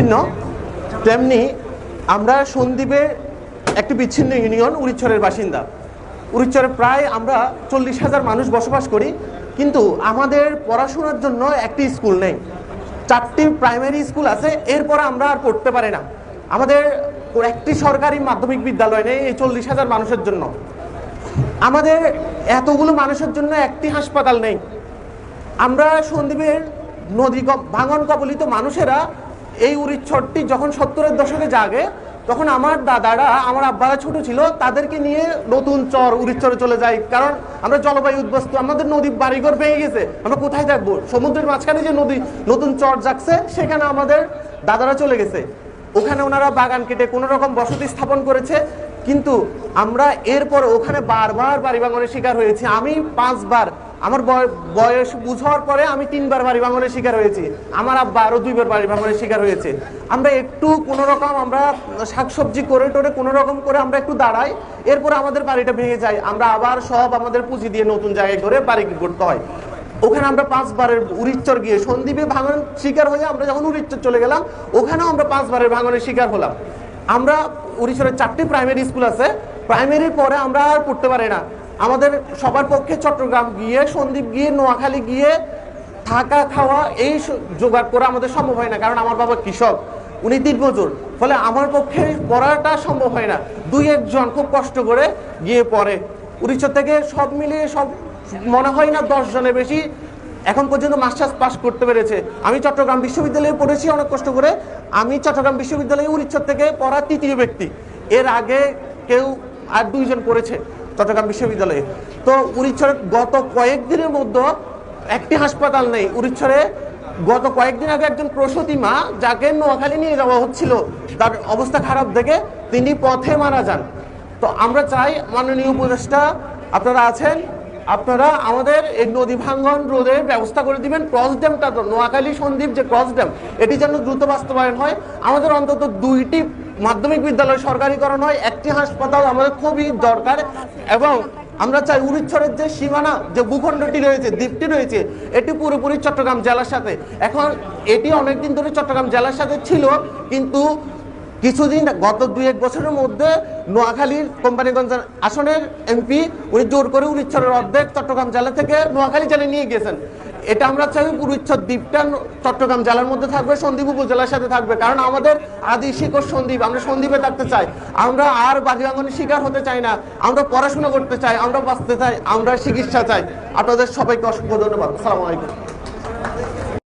বিচ্ছিন্ন। তেমনি আমরা সন্দ্বীপে একটি বিচ্ছিন্ন ইউনিয়ন উড়িচ্ছরের বাসিন্দা। উড়িচ্ছরে প্রায় আমরা চল্লিশ হাজার মানুষ বসবাস করি, কিন্তু আমাদের পড়াশোনার জন্য একটি স্কুল নেই। চারটি প্রাইমারি স্কুল আছে, এরপর আমরা আর পড়তে পারি না। আমাদের একটি সরকারি মাধ্যমিক বিদ্যালয় নেই এই চল্লিশ হাজার মানুষের জন্য। আমাদের এতগুলো মানুষের জন্য একটি হাসপাতাল নেই। আমরা সন্দীপের নদী ভাঙন কবলিত মানুষেরা এই উড়িচ্ছরটি যখন সত্তরের দশকে জাগে, তখন আমার দাদারা, আমার আব্বারা ছোট ছিল, তাদেরকে নিয়ে নতুন চর উড়িচ্ছরে চলে যায় কারণ আমরা জলবায়ু উদ্বস্ত, আমাদের নদী বাড়িঘর ভেঙে গেছে। আমরা কোথায় থাকব? সমুদ্রের মাঝখানে যে নদী, নতুন চর জাগছে, সেখানে আমাদের দাদারা চলে গেছে। ওখানে ওনারা বাগান কেটে কোনো রকম বসতি স্থাপন করেছে। কিন্তু আমরা এরপর ওখানে বারবার বাড়ি ভাঙনের শিকার হয়েছি। আমি পাঁচবার আমার বয়- বয়স বুঝার পরে আমি তিনবার বাড়ি ভাঙনের শিকার হয়েছি। আমার আব্বা আরও দুইবার বাড়ি ভাঙনের শিকার হয়েছে। আমরা একটু কোনো রকম আমরা শাকসবজি করে টোরে কোনো রকম করে আমরা একটু দাঁড়াই, এরপর আমাদের বাড়িটা ভেঙে যায়। আমরা আবার সব আমাদের পুঁজি দিয়ে নতুন জায়গায় করে বাড়ি করতে হয়। ওখানে আমরা পাঁচবারের উড়িচ্চর গিয়ে সন্দীপে ভাঙন শিকার হয়ে আমরা যখন উড়িচ্চর চলে গেলাম, ওখানেও আমরা পাঁচবারের ভাঙনের শিকার হলাম। আমরা উড়িষ্যার চারটি প্রাইমারি স্কুল আছে। প্রাইমারির পরে আমরা আর পড়তে পারি না। আমাদের সবার পক্ষে চট্টগ্রাম গিয়ে, সন্দ্বীপ গিয়ে, নোয়াখালী গিয়ে থাকা, খাওয়া, এই জোগাড় করা আমাদের সম্ভব হয় না। কারণ আমার বাবা কৃষক, উনি দিনমজুর। ফলে আমার পক্ষে পড়াটা সম্ভব হয় না। দুই একজন খুব কষ্ট করে গিয়ে পড়ে। উড়িষ্যা থেকে সব মিলিয়ে সব মনে হয় না দশ জনের বেশি এখন পর্যন্ত মাস্টার্স পাস করতে পেরেছে। আমি চট্টগ্রাম বিশ্ববিদ্যালয়ে পড়েছি অনেক কষ্ট করে। আমি চট্টগ্রাম বিশ্ববিদ্যালয়ে উড়িষ্যা থেকে পড়া তৃতীয় ব্যক্তি। এর আগে কেউ আর দুইজন পড়েছে চট্টগ্রাম বিশ্ববিদ্যালয়ে। তো উড়িষ্যার গত কয়েকদিনের মধ্যে একটি হাসপাতাল নেই। উড়িষ্যারে গত কয়েকদিন আগে একজন প্রসূতি মা যাকে নোয়াখালী নিয়ে যাওয়া হচ্ছিল, তার অবস্থা খারাপ দেখে তিনি পথে মারা যান। তো আমরা চাই মাননীয় উপদেষ্টা, আপনারা আছেন, আপনারা আমাদের এই নদী ভাঙ্গন রোধের ব্যবস্থা করে দিবেন ক্রস ড্যামটা নোয়াখালী সন্দ্বীপ যে ক্রস ড্যাম এটি যেন দ্রুত বাস্তবায়ন হয়। আমাদের অন্তত দুইটি মাধ্যমিক বিদ্যালয় সরকারিকরণ হয়, একটি হাসপাতাল আমাদের খুবই দরকার এবং আমরা চাই উড়িচ্ছরের যে সীমানা, যে ভূখণ্ডটি রয়েছে, দ্বীপটি রয়েছে, এটি পুরোপুরি চট্টগ্রাম জেলার সাথে। এখন এটি অনেকদিন ধরে চট্টগ্রাম জেলার সাথে ছিল, কিন্তু কিছুদিন, গত দুই এক বছরের মধ্যে নোয়াখালীর কোম্পানিগঞ্জ আসনের এমপি, উনি জোর করে উড়িচ্ছরের অর্ধেক চট্টগ্রাম জেলা থেকে নোয়াখালী জেলায় নিয়ে গেছেন এটা আমরা চাই পুরুচ্ছদ দ্বীপটা চট্টগ্রাম জেলার মধ্যে থাকবে, সন্দ্বীপ উপজেলার সাথে থাকবে। কারণ আমাদের আদি শিকড় সন্দ্বীপ, আমরা সন্দ্বীপে থাকতে চাই। আমরা আর বাজিরাঙ্গনের শিকার হতে চাই না। আমরা পড়াশোনা করতে চাই, আমরা বাঁচতে চাই, আমরা চিকিৎসা চাই। আপনাদের সবাইকে অসংখ্য ধন্যবাদ। আসসালামু